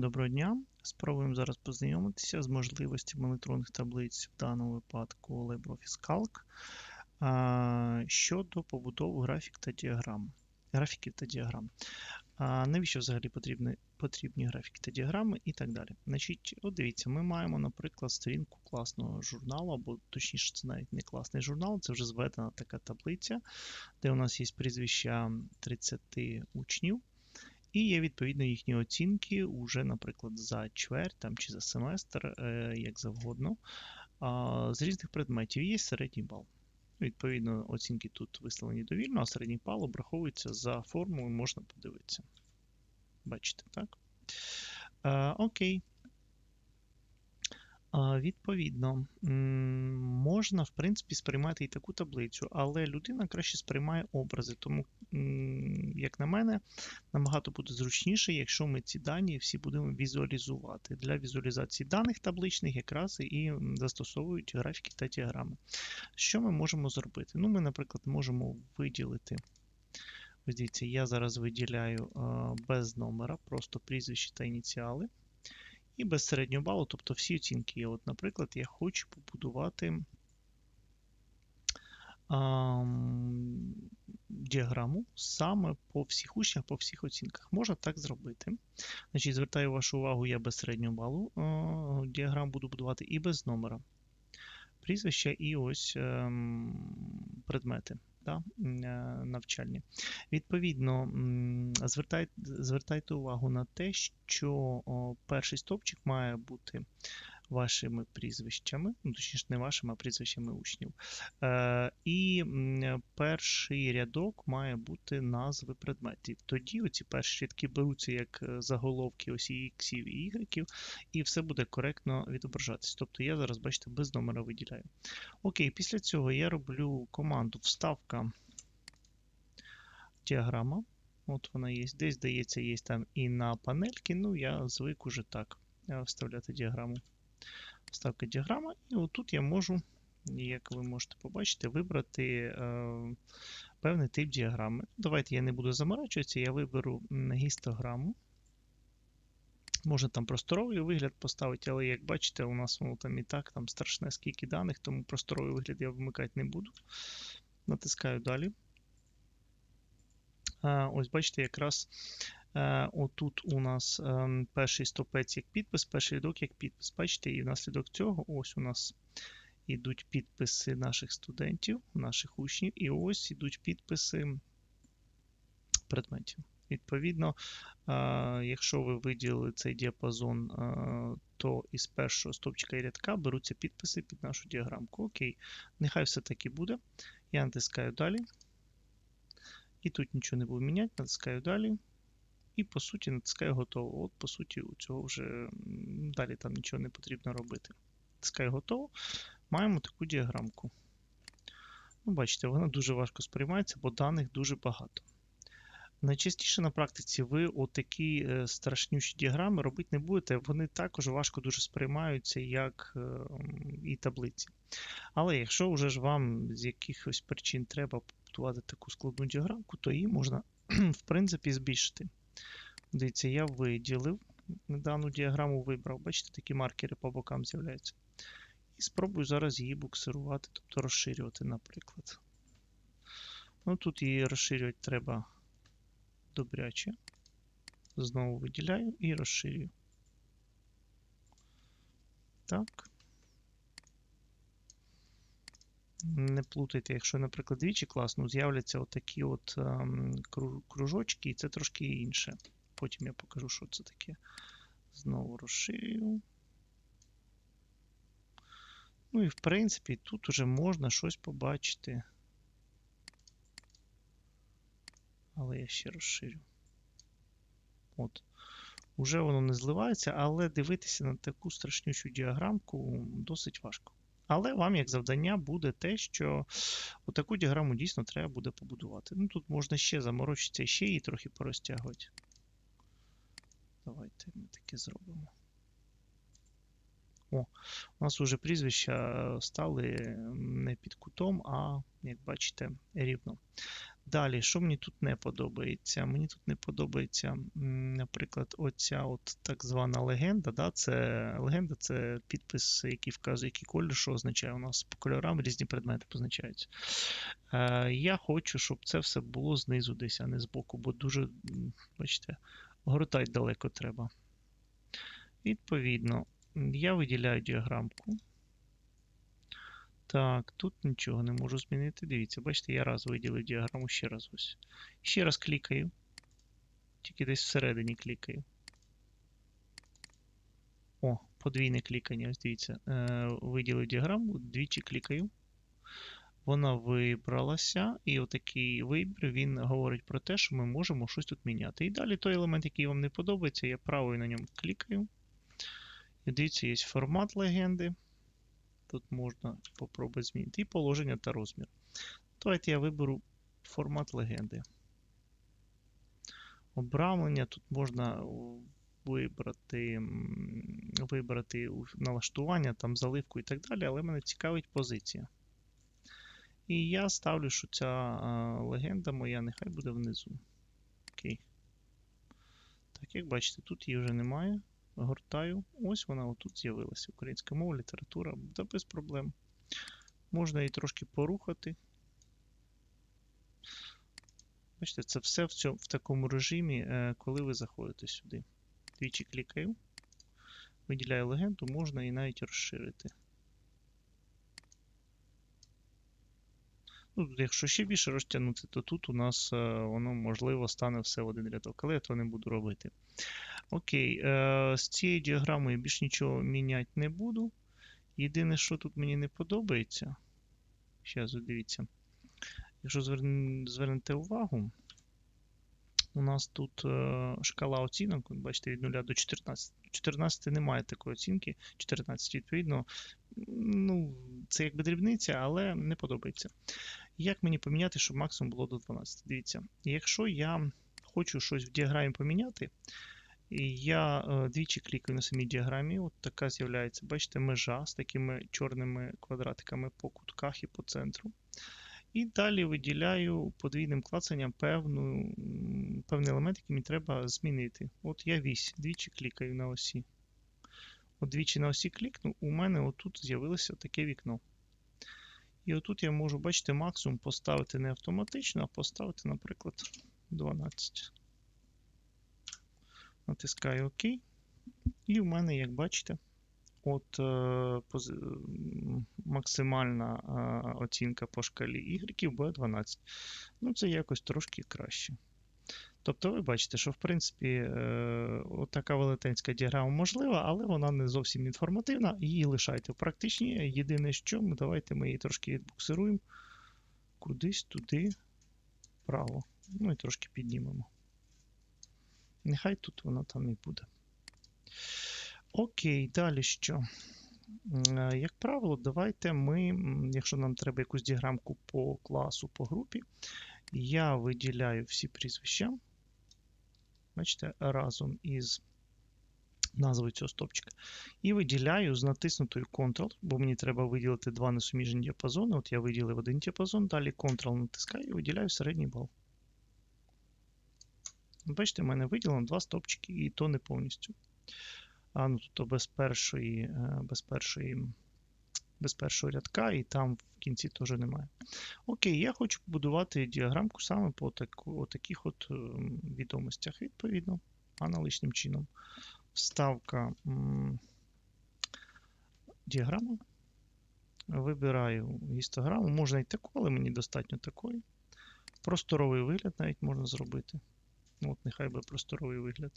Доброго дня. Спробуємо зараз познайомитися з можливостями електронних таблиць в даному випадку LibreOffice Calc щодо побудови графік та діаграм. Графіків та діаграм. Навіщо взагалі потрібні, потрібні графіки та діаграми і так далі. Значить, от дивіться, ми маємо, наприклад, сторінку класного журналу, або точніше, це навіть не класний журнал, це вже зведена така таблиця, де у нас є прізвища 30 учнів. І є відповідно їхні оцінки уже, наприклад, за чверть там, чи за семестр, е, як завгодно. З різних предметів є середній бал. Відповідно, оцінки тут виставлені довільно, а середній бал обраховується за формулою, можна подивитися. Бачите, так? Е, окей. Відповідно, можна, в принципі, сприймати і таку таблицю, але людина краще сприймає образи. Тому, як на мене, набагато буде зручніше, якщо ми ці дані всі будемо візуалізувати. Для візуалізації даних табличних якраз і застосовують графіки та діаграми. Що ми можемо зробити? Ну, Ми, наприклад, можемо виділити. Ось дивіться, я зараз виділяю без номера, просто прізвище та ініціали. І без середнього балу, тобто всі оцінки. От, Наприклад, я хочу побудувати діаграму саме по всіх учнях, по всіх оцінках. Можна так зробити. Значить, Звертаю вашу увагу, я без середнього балу діаграм буду будувати і без номера. Прізвища і ось ем, предмети да, е, навчальні. Відповідно, звертайте, звертайте увагу на те, що перший стовпчик має бути вашими прізвищами, ну, точніше, не вашими, а прізвищами учнів. Е, І перший рядок має бути назви предметів. Тоді оці перші рядки беруться як е, заголовки ось і іксів і ігреків, і все буде коректно відображатись. Тобто я зараз, бачите, без номера виділяю. Окей, після цього я роблю команду вставка діаграма. От вона є. Десь, здається, є там і на панельки. Ну, я звик уже так е, вставляти діаграму вставка діаграма. І отут я можу, як ви можете побачити, вибрати е, певний тип діаграми. Давайте я не буду заморачуватися, я виберу гістограму. Можна там просторовий вигляд поставити, але як бачите, у нас воно там і так там страшне скільки даних, тому просторовий вигляд я вмикати не буду. Натискаю далі. А, Ось бачите, якраз отут у нас ем, перший стопець як підпис, перший рядок як підпис. Бачите, і внаслідок цього ось у нас йдуть підписи наших студентів, наших учнів, і ось йдуть підписи предметів. Відповідно, е, якщо ви виділили цей діапазон, е, то із першого стопчика і рядка беруться підписи під нашу діаграмку. Окей, нехай все таки буде. Я натискаю далі. І тут нічого не буду міняти, натискаю далі. І, по суті, натискаю готово. От, по суті, у цього вже далі там нічого не потрібно робити. Натискаю готово. Маємо таку діаграмку. Ну, Бачите, вона дуже важко сприймається, бо даних дуже багато. Найчастіше на практиці ви отакі е, страшнючі діаграми робити не будете, вони також важко дуже сприймаються, як е, і таблиці. Але якщо вже ж вам з якихось причин треба побудувати таку складну діаграмку, то її можна, в принципі, збільшити. Дивіться, я виділив, дану діаграму вибрав. Бачите, такі маркери по бокам з'являються. І спробую зараз її буксирувати, тобто розширювати, наприклад. Ну, Тут її розширювати треба добряче. Знову виділяю і розширюю. Так. Не плутайте, якщо, наприклад, двічі класно, з'являться отакі от ем, кружочки, і це трошки інше. Потім я покажу, що це таке. Знову розширю. Ну і в принципі, тут уже можна щось побачити. Але я ще розширю. От. Уже воно не зливається, але дивитися на таку страшнючу діаграмку досить важко. Але вам, як завдання, буде те, що отаку діаграму дійсно треба буде побудувати. Ну, Тут можна ще заморочитися, ще її трохи порозтягувати. Давайте ми таке зробимо. О, у нас вже прізвища стали не під кутом, а, як бачите, рівно. Далі, що мені тут не подобається? Мені тут не подобається, наприклад, оця от так звана легенда. Да? Це, легенда це підпис, який вказує, який колір, що означає. У нас по кольорам різні предмети позначаються. Е, я хочу, щоб це все було знизу десь, а не збоку, бо дуже, бачите, гортать далеко треба. Відповідно, я виділяю діаграмку. Так, тут нічого не можу змінити. Дивіться, бачите, я раз виділив діаграму, ще раз ось. Ще раз клікаю. Тільки десь всередині клікаю. О, подвійне клікання. Ось дивіться. Е, виділив діаграму, двічі клікаю. Вона вибралася, і отакий вибір він говорить про те, що ми можемо щось тут міняти. І далі той елемент, який вам не подобається, я правою на ньому клікаю. І дивіться, є формат легенди. Тут можна попробувати змінити. І положення та розмір. Давайте я виберу формат легенди. Обрамлення тут можна вибрати вибрати налаштування, там заливку і так далі, але мене цікавить позиція. І я ставлю, що ця легенда моя нехай буде внизу. Окей. Так, як бачите, тут її вже немає. Гортаю. Ось вона отут з'явилася. Українська мова, література, та без проблем. Можна її трошки порухати. Бачите, це все в, цьому, в такому режимі, е, коли ви заходите сюди. Двічі клікаю, виділяю легенду, можна і навіть розширити. Ну, якщо ще більше розтягнути, то тут у нас е, воно можливо стане все в один рядок, але я то не буду робити. Окей, е, з цією діаграмою я більш нічого міняти не буду. Єдине, що тут мені не подобається. Зараз дивіться. Якщо зверн- звернете увагу, у нас тут е, шкала оцінок, бачите, від 0 до 14. 14 немає такої оцінки, 14 відповідно. Ну, це якби дрібниця, але не подобається. Як мені поміняти, щоб максимум було до 12? Дивіться, якщо я хочу щось в діаграмі поміняти, я е, двічі клікаю на самій діаграмі, от така з'являється, бачите, межа з такими чорними квадратиками по кутках і по центру. І далі виділяю подвійним клацанням певну, певний елемент, який мені треба змінити. От я вісь, двічі клікаю на осі. От двічі на осі клікну, у мене отут з'явилося таке вікно. І отут я можу, бачите, максимум поставити не автоматично, а поставити, наприклад, 12. Натискаю ОК. І в мене, як бачите, от е, пози- максимальна е, оцінка по шкалі Y буде 12. Ну, це якось трошки краще. Тобто ви бачите, що в принципі е, така велетенська діаграма можлива, але вона не зовсім інформативна. Її лишайте в практичній. Єдине, що ми давайте ми її трошки відбуксируємо кудись туди вправо. Ну і трошки піднімемо. Нехай тут вона там і буде. Окей, далі що? Е, Як правило, давайте ми, якщо нам треба якусь діаграмку по класу, по групі, я виділяю всі прізвища. Бачите, разом із назвою цього стопчика. І виділяю з натиснутою Ctrl, бо мені треба виділити два несуміжні діапазони. От я виділив один діапазон, далі Ctrl натискаю і виділяю середній бал. Бачите, в мене виділено два стопчики, і то не повністю. А, ну тут без першої, е, без першої, без першого рядка, і там в кінці теж немає. Окей, я хочу побудувати діаграмку саме по таку, таких от ем, відомостях, відповідно, аналогічним чином. Вставка діаграма. Вибираю гістограму. Можна і таку, але мені достатньо такої. Просторовий вигляд навіть можна зробити. Ну, от нехай буде просторовий вигляд.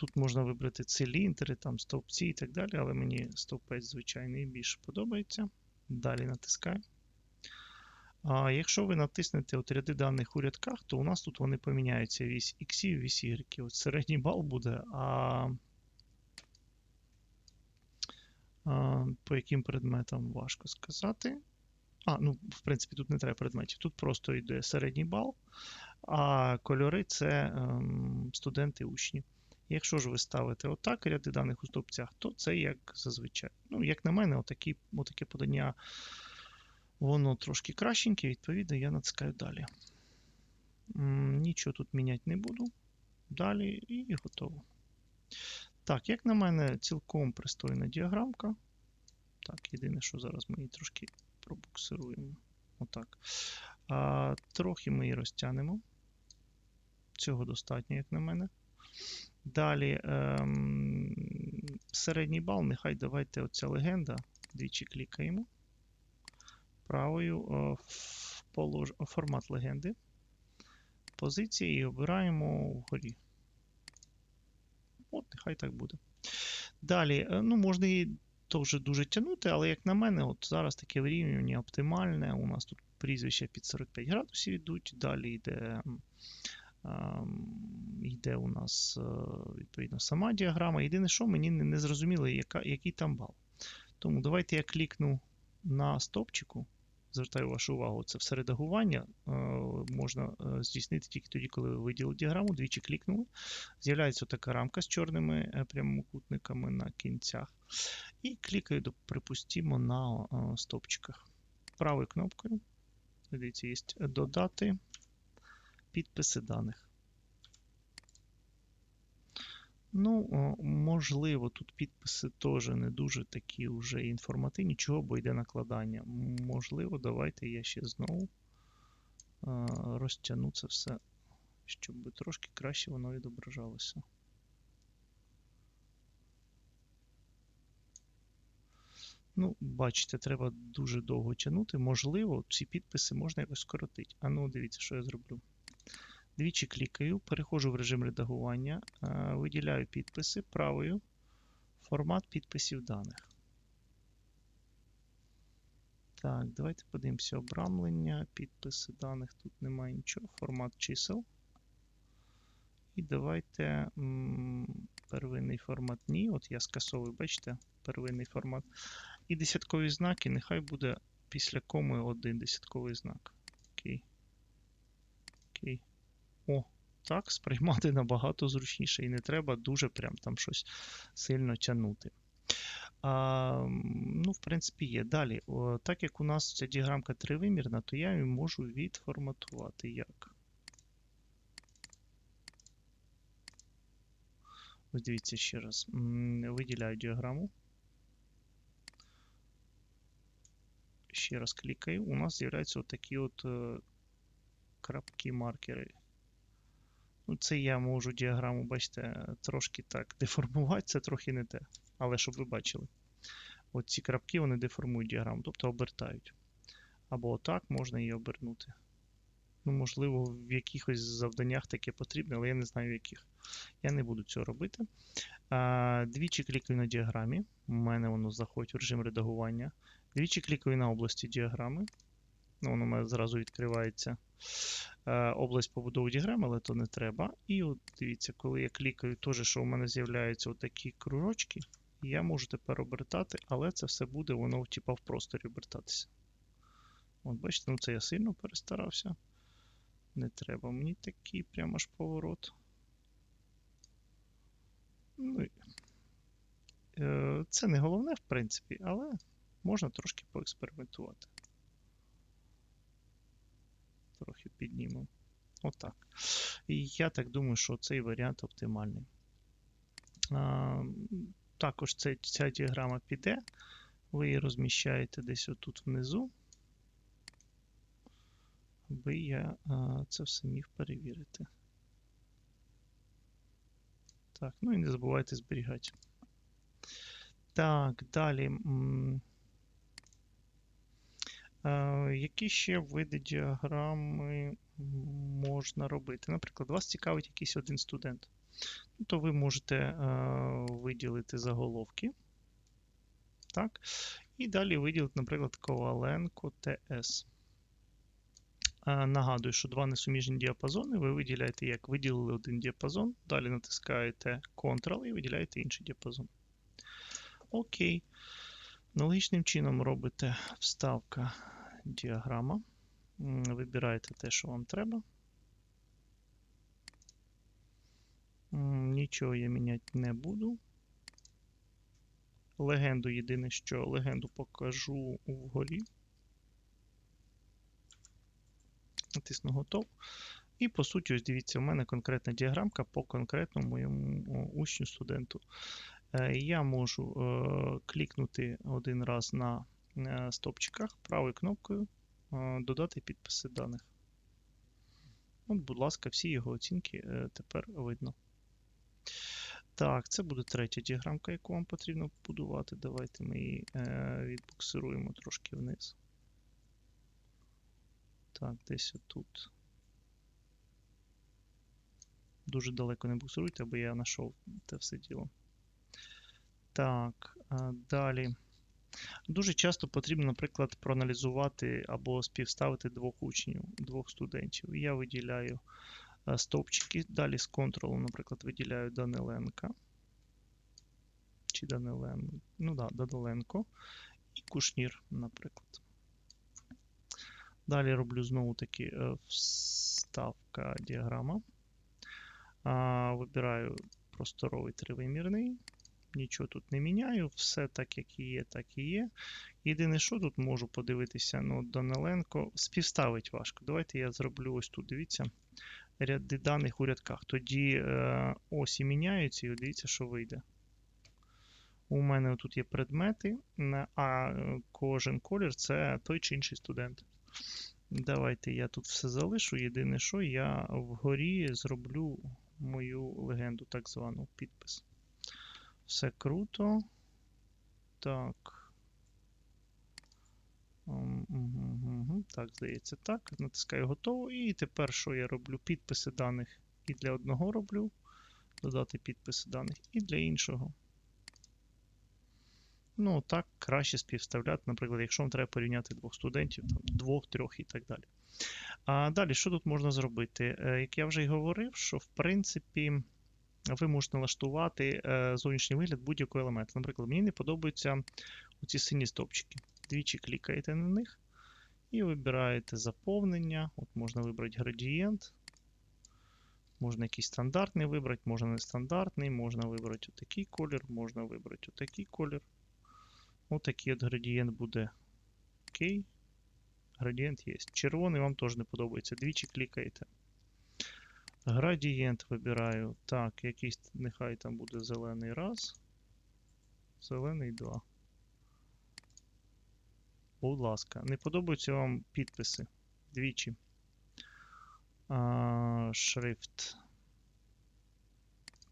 Тут можна вибрати циліндри, там стовпці і так далі, але мені стовпець звичайний більше подобається. Далі натискаю. А якщо ви натиснете от ряди даних у рядках, то у нас тут вони поміняються вісь X і вісь Y. От середній бал буде, а, а по яким предметам важко сказати. А, ну, в принципі, тут не треба предметів. Тут просто йде середній бал, а кольори це ем, студенти учні. Якщо ж ви ставите отак ряди даних у стовпцях, то це як зазвичай. Ну, як на мене, отакі, отаке подання, воно трошки кращеньке, відповідно, я натискаю далі. Нічого тут міняти не буду. Далі і готово. Так, як на мене, цілком пристойна діаграмка. Так, єдине, що зараз ми її трошки пробуксируємо. Отак. А, трохи ми її розтягнемо. Цього достатньо, як на мене. Далі ем, середній бал, нехай давайте оця легенда. Двічі клікаємо. Правою е, в полож... формат легенди. Позиції і обираємо вгорі. От, нехай так буде. Далі, е, ну, можна її теж дуже тягнути, але, як на мене, от зараз таке вирівнювання оптимальне. У нас тут прізвища під 45 градусів йдуть. Далі йде, йде у нас е, відповідно сама діаграма. Єдине, що мені не, зрозуміло, яка, який там бал. Тому давайте я клікну на стопчику. Звертаю вашу увагу, це все редагування е, можна е, здійснити тільки тоді, коли ви виділили діаграму, двічі клікнули. З'являється така рамка з чорними прямокутниками на кінцях. І клікаю, припустимо, на стопчиках. Правою кнопкою. Дивіться, є додати підписи даних. Ну, можливо, тут підписи теж не дуже такі вже інформативні, чого, бо йде накладання. Можливо, давайте я ще знову розтягну це все, щоб трошки краще воно відображалося. Ну, бачите, треба дуже довго тягнути. Можливо, ці підписи можна якось скоротити. А ну, дивіться, що я зроблю. Двічі клікаю, переходжу в режим редагування, е, виділяю підписи правою, формат підписів даних. Так, давайте подивимося обрамлення, підписи даних. Тут немає нічого, формат чисел. І давайте первинний формат ні. От я скасовую, бачите, первинний формат. І десяткові знаки, нехай буде після коми один десятковий знак. Окей. Окей. О, так, сприймати набагато зручніше і не треба дуже прям там щось сильно тягнути. А, ну, в принципі, є. Далі, о, так як у нас ця діаграмка тривимірна, то я її можу відформатувати як. Ось дивіться ще раз. Виділяю діаграму. Ще раз клікаю. У нас з'являються отакі от е, крапки-маркери. Ну, це я можу діаграму, бачите, трошки так деформувати, це трохи не те. Але щоб ви бачили. От ці крапки вони деформують діаграму, тобто обертають. Або отак можна її обернути. Ну, можливо, в якихось завданнях таке потрібно, але я не знаю яких. Я не буду цього робити. А, двічі клікаю на діаграмі. У мене воно заходить в режим редагування. Двічі клікаю на області діаграми. Ну, воно у мене зразу відкривається е, область побудови діаграми, але то не треба. І от дивіться, коли я клікаю, теж, що у мене з'являються такі кружочки, я можу тепер обертати, але це все буде воно типа, в просторі обертатися. От бачите, ну це я сильно перестарався. Не треба мені такий прямо аж поворот. Ну, е, це не головне, в принципі, але можна трошки поекспериментувати. Трохи піднімемо. Отак. І я так думаю, що цей варіант оптимальний. А, також ця, ця діаграма піде. Ви її розміщаєте десь отут внизу, аби я а, це все міг перевірити. Так, ну і не забувайте зберігати. Так, далі. Е, Які ще види діаграми можна робити? Наприклад, вас цікавить якийсь один студент. То ви можете е, виділити заголовки. Так. І далі виділити, наприклад, Коваленко ТС. Е, Нагадую, що два несуміжні діапазони ви виділяєте як виділили один діапазон, далі натискаєте Ctrl і виділяєте інший діапазон. Окей. Аналогічним чином робите вставка діаграма. Вибираєте те, що вам треба. Нічого я міняти не буду. Легенду єдине, що легенду покажу вгорі. Натисну готов. І по суті, ось дивіться, у мене конкретна діаграмка по конкретному моєму учню студенту. Е, Я можу е, клікнути один раз на е, стопчиках правою кнопкою, додати підписи даних. От, будь ласка, всі його оцінки тепер видно. Так, це буде третя діаграмка, яку вам потрібно побудувати. Давайте ми її відбуксируємо трошки вниз. Так, десь отут. Дуже далеко не буксируйте, бо я знайшов те все діло. Так, далі. Дуже часто потрібно, наприклад, проаналізувати або співставити двох учнів, двох студентів. Я виділяю стовпчики, далі з контролу, наприклад, виділяю Даниленка. Чи Даниленко. Ну да, Даниленко. І Кушнір, наприклад. Далі роблю знову таки е, вставка діаграма. Вибираю просторовий тривимірний. Нічого тут не міняю, все так, як і є, так і є. Єдине, що тут можу подивитися, ну, Даниленко співставить важко. Давайте я зроблю ось тут, дивіться, ряди даних у рядках. Тоді е, осі міняються, і дивіться, що вийде. У мене тут є предмети, а кожен колір це той чи інший студент. Давайте я тут все залишу. Єдине, що я вгорі зроблю мою легенду, так звану підпис. Все круто. Так. Так, здається, так. Натискаю готово. І тепер що я роблю? Підписи даних і для одного роблю. Додати підписи даних і для іншого. Ну, так, краще співставляти, наприклад, якщо вам треба порівняти двох студентів, там, двох, трьох і так далі. А далі, що тут можна зробити? Е, як я вже й говорив, що в принципі ви можете налаштувати е, зовнішній вигляд будь-якого елементу. Наприклад, мені не подобаються оці сині стопчики. Двічі клікаєте на них і вибираєте заповнення. От Можна вибрати градієнт. Можна якийсь стандартний вибрати, можна нестандартний, можна вибрати отакий колір, можна вибрати отакий колір. Отакий от градієнт буде. Окей. Градієнт є. Червоний вам теж не подобається. Двічі клікаєте. Градієнт вибираю. Так, якийсь нехай там буде зелений раз. Зелений 2. Будь ласка, не подобаються вам підписи. Двічі. А, Шрифт.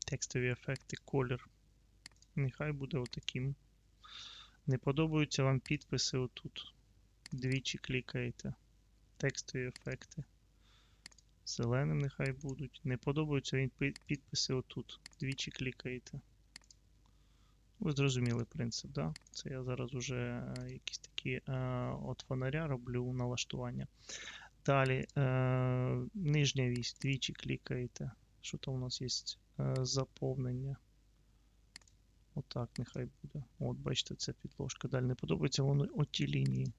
Текстові ефекти, колір. Нехай буде отаким. Не подобаються вам підписи отут. Двічі клікаєте. Текстові ефекти. Зеленим нехай будуть. Не подобаються підписи отут. Двічі клікаєте. Ви зрозуміли принцип, да? Це я зараз уже е, якісь такі е, от фонаря роблю налаштування. Далі е, нижня вісь, двічі клікаєте. Що там у нас є заповнення? Отак нехай буде. От, бачите, це підложка. Далі не подобається воно оті лінії.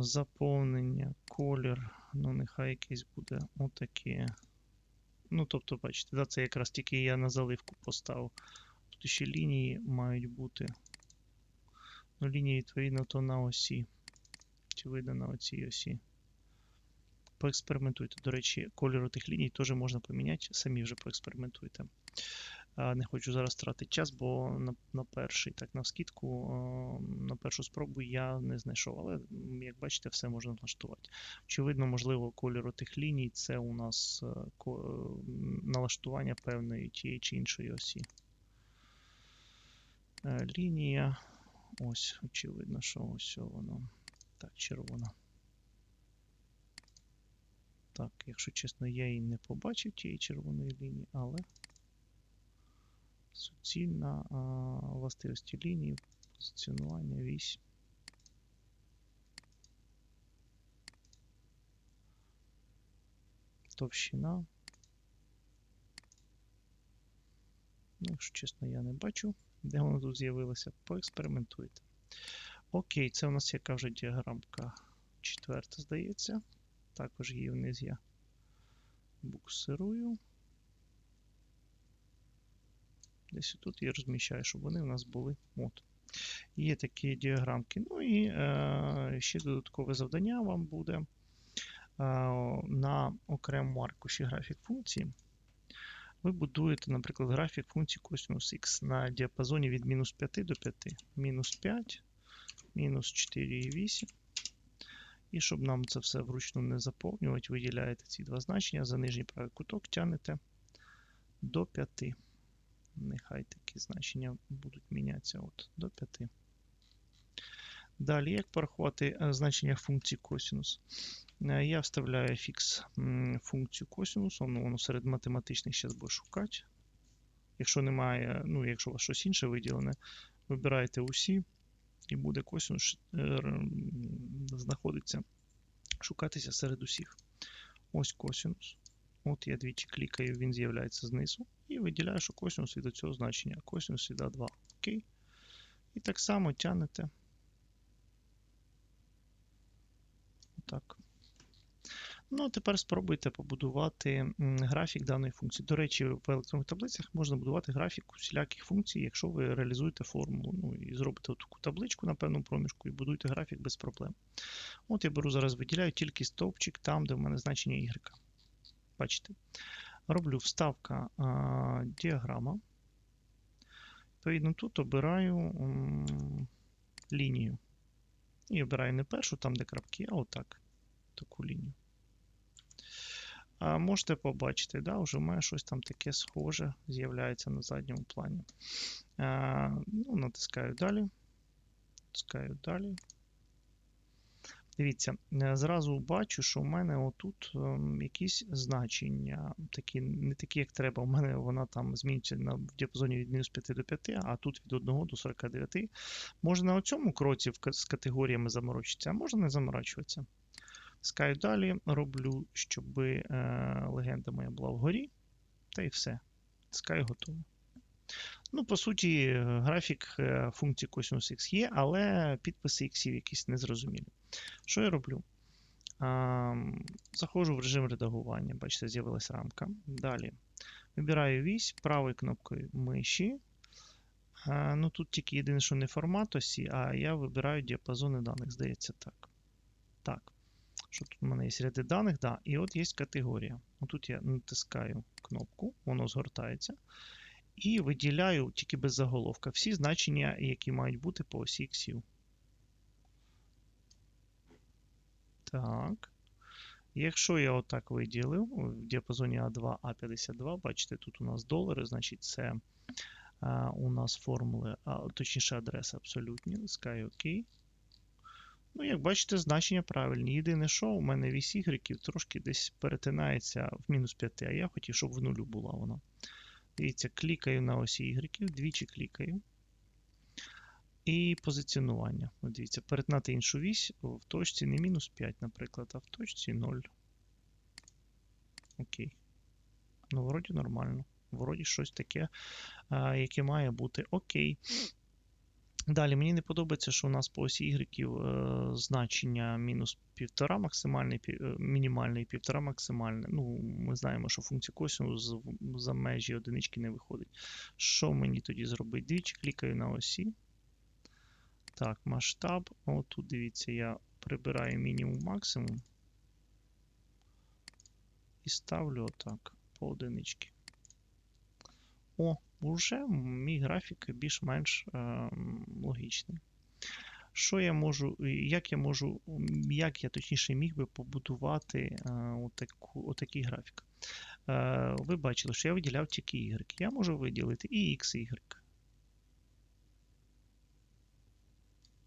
Заповнення, колір, ну нехай якийсь буде отаке. Ну, тобто, бачите, да, це якраз тільки я на заливку поставив. Тут ще лінії мають бути. Ну, лінії, відповідно, то на осі. Чи вийде на оцій осі. Поекспериментуйте. До речі, кольор тих ліній теж можна поміняти, самі вже поекспериментуйте. Не хочу зараз тратити час, бо на на перший, так, на скидку, на першу спробу я не знайшов. Але, як бачите, все можна налаштувати. Очевидно, можливо, кольору тих ліній це у нас е, налаштування певної тієї чи іншої осі. Е, лінія. Ось, очевидно, що ось воно. Так, червона. Так, якщо чесно, я її не побачив тієї червоної лінії, але суцільна властивості лінії, позиціонування вісь. Товщина. Ну, якщо чесно, я не бачу, де воно тут з'явилося. Поекспериментуйте. Окей, це у нас яка вже діаграмка четверта, здається. Також її вниз я буксирую. Десь тут я розміщаю, щоб вони у нас були. От. Є такі діаграмки. Ну і е, ще додаткове завдання вам буде. на окремому аркуші графік функції, ви будуєте, наприклад, графік функції косинус х на діапазоні від мінус 5 до 5, мінус 5, мінус 4,8. І щоб нам це все вручну не заповнювати, виділяєте ці два значення, за нижній правий куток тягнете до 5. Нехай такі значення будуть мінятися от, до 5. Далі, як порахувати е, значення функції косинус? Е, я вставляю fx функцію косинусу, ну, воно серед математичних зараз буде шукати. Якщо немає, ну, якщо у вас щось інше виділене, вибираєте усі, і буде косинус е, знаходиться, шукатися серед усіх. Ось косинус. От я двічі клікаю, він з'являється знизу. І виділяю, що косинус від цього значення, косинус від А2. Окей. І так само тягнете. Отак. Ну, а тепер спробуйте побудувати графік даної функції. До речі, в електронних таблицях можна будувати графік усіляких функцій, якщо ви реалізуєте формулу. Ну і зробите таку табличку на певному проміжку і будуєте графік без проблем. От я беру зараз, виділяю тільки стовпчик там, де в мене значення y. Бачите? Роблю вставка а, діаграма. Відповідно, тут обираю м, лінію. І обираю не першу, там, де крапки, а отак. Таку лінію. А Можете побачити, да, вже мене щось там таке схоже з'являється на задньому плані. А, ну, Натискаю далі. Натискаю далі. Дивіться, е, зразу бачу, що в мене отут ем, якісь значення, такі, не такі, як треба. У мене вона там змінюється на в діапазоні від мінус 5 до 5, а тут від 1 до 49. Можна на цьому кроці з категоріями заморочитися, а можна не заморачуватися. Скаю далі, роблю, щоб е, легенда моя була вгорі. Та і все. Скаю готово. Ну, по суті, графік е, функції косинус X є, але підписи X якісь незрозумілі. Що я роблю? Заходжу в режим редагування. Бачите, з'явилася рамка. Далі. Вибираю вісь правою кнопкою миші. Ну, Тут тільки єдине, що не формат осі, а я вибираю діапазони даних. Здається, так. Так. Що тут у мене є ряди даних? Да. І от є категорія. Тут я натискаю кнопку, воно згортається. І виділяю тільки без заголовка всі значення, які мають бути по осі X. Так. Якщо я отак виділив в діапазоні А2, А52, бачите, тут у нас долари, значить це а, у нас формули, а, точніше адреси абсолютні. Натискаю ОК. Ну, як бачите, значення правильні. Єдине, що у мене вісь Y трошки десь перетинається в мінус 5, а я хотів, щоб в нулю була вона. Дивіться, клікаю на осі Y, двічі клікаю. І позиціонування. От Дивіться, перетнати іншу вісь в точці не мінус 5, наприклад, а в точці 0. Окей. Ну, вроді нормально. Вроді щось таке, яке має бути окей. Далі, мені не подобається, що у нас по осі Y е, значення мінус 1,5 максимальне, е, і 1,5 максимальне. Ну, Ми знаємо, що функція косинус за межі одинички не виходить. Що мені тоді зробити? Двічі клікаю на осі. Так, масштаб. Отут, дивіться, я прибираю мінімум максимум. І ставлю отак по одинички. О, вже мій графік більш-менш е, логічний. Що я можу, як я можу, як я точніше міг би побудувати е, отаку, отакий графік? Е, ви бачили, що я виділяв тільки Y. Я можу виділити і X, і Y.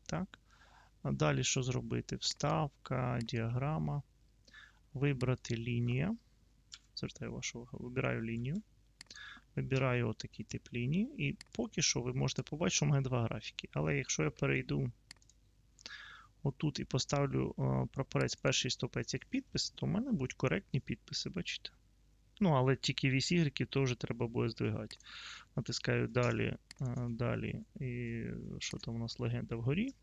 Так. Далі що зробити? Вставка, діаграма. Вибрати лінія. Звертаю вашу увагу, вибираю лінію. Вибираю отакий тип лінії. І поки що ви можете побачити, що в мене два графіки. Але якщо я перейду отут і поставлю прапорець перший стопець як підпис, то в мене будуть коректні підписи, бачите? Ну, але тільки вісь Y то вже треба буде здвигати. Натискаю далі, далі. І що там у нас легенда вгорі?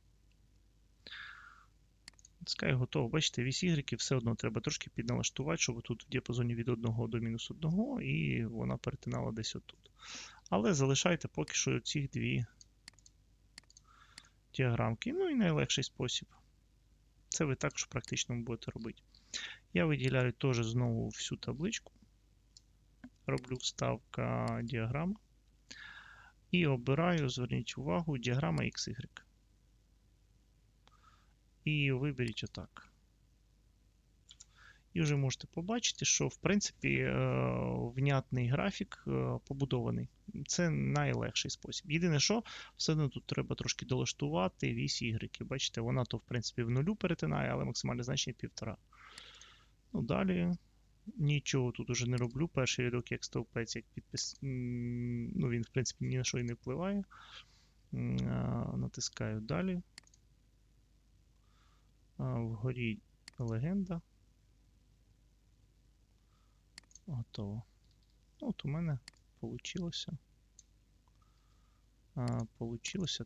Натискаю готово. Бачите, вісь Y все одно треба трошки підналаштувати, щоб тут в діапазоні від 1 до мінус 1 і вона перетинала десь отут. Але залишайте поки що ці дві діаграмки. Ну і найлегший спосіб. Це ви також практично будете робити. Я виділяю теж знову всю табличку. Роблю вставка діаграма. І обираю, зверніть увагу, діаграма XY. І виберіть отак. І вже можете побачити, що в принципі е, внятний графік е, побудований. Це найлегший спосіб. Єдине, що все одно тут треба трошки долаштувати вісь Y. Бачите, вона то в принципі в нулю перетинає, але максимальне значення 1,5. Ну, далі. Нічого тут уже не роблю. Перший рядок як стовпець, як підпис. Ну, він, в принципі, ні на що і не впливає. Натискаю далі. Вгорі легенда. Готово. От у мене вийшло.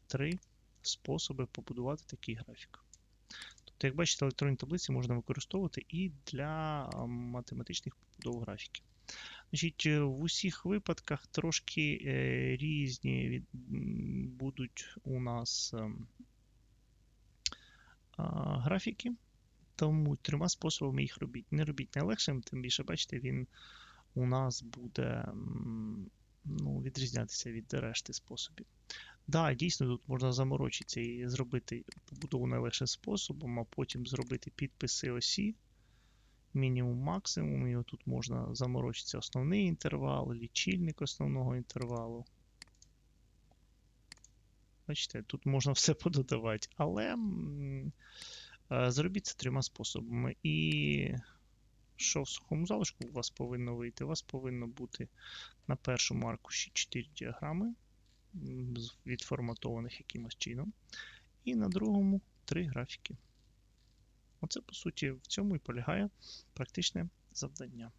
Три способи побудувати такий графік. Тобто, як бачите, електронні таблиці можна використовувати і для математичних побудов графіків. Значить, В усіх випадках трошки е, різні будуть у нас е, а, графіки. Тому трьома способами їх робіть. Не робіть найлегшим, тим більше, бачите, він у нас буде ну, відрізнятися від решти способів. Так, да, дійсно, тут можна заморочитися і зробити побудову найлегшим способом, а потім зробити підписи осі. Мінімум, максимум. І тут можна заморочитися основний інтервал, лічильник основного інтервалу. Бачите, тут можна все пододавати, але зробіть це трьома способами. І що в сухому залишку у вас повинно вийти? У вас повинно бути на першому аркуші 4 діаграми, відформатованих якимось чином. І на другому 3 графіки. Оце, по суті, в цьому і полягає практичне завдання.